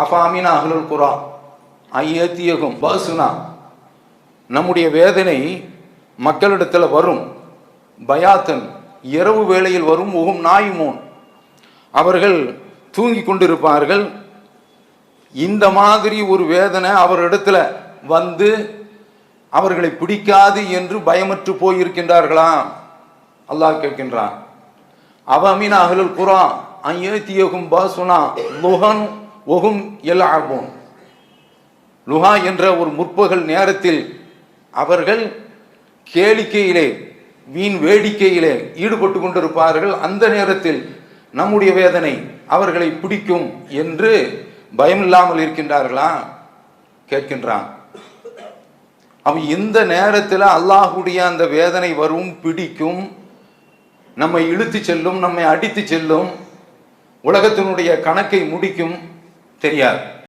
அஃபாமினா அஹ்லுல் குரா ஐயத்தியகும் பசுனா. நம்முடைய வேதனை மக்களிடத்தில் வரும். பயாத்தன் இரவு வேளையில் வரும் உகும் நாயுமோன். அவர்கள் தூங்கி கொண்டிருப்பார்கள். இந்த மாதிரி ஒரு வேதனை அவரிடத்துல வந்து அவர்களை பிடிக்காது என்று பயமற்று போயிருக்கின்றார்களா அல்லாஹ் கேட்கின்றான். அவ அவமின் அகலுல் குரா ஐயத்தியகும் பசுனா முகன் ஒகும் எல்ஆபோன் லுஹா என்ற ஒரு முற்பகல் நேரத்தில் அவர்கள் கேளிக்கையிலே வீண் வேடிக்கையிலே ஈடுபட்டு கொண்டிருப்பார்கள். அந்த நேரத்தில் நம்முடைய வேதனை அவர்களை பிடிக்கும் என்று பயமில்லாமல் இருக்கின்றார்களா? கேட்கின்றான். அவன் இந்த நேரத்தில் அல்லாஹுடைய அந்த வேதனை வரும் பிடிக்கும் நம்மை இழுத்து செல்லும் நம்மை அடித்து செல்லும் உலகத்தினுடைய கணக்கை முடிக்கும் தெரியாது.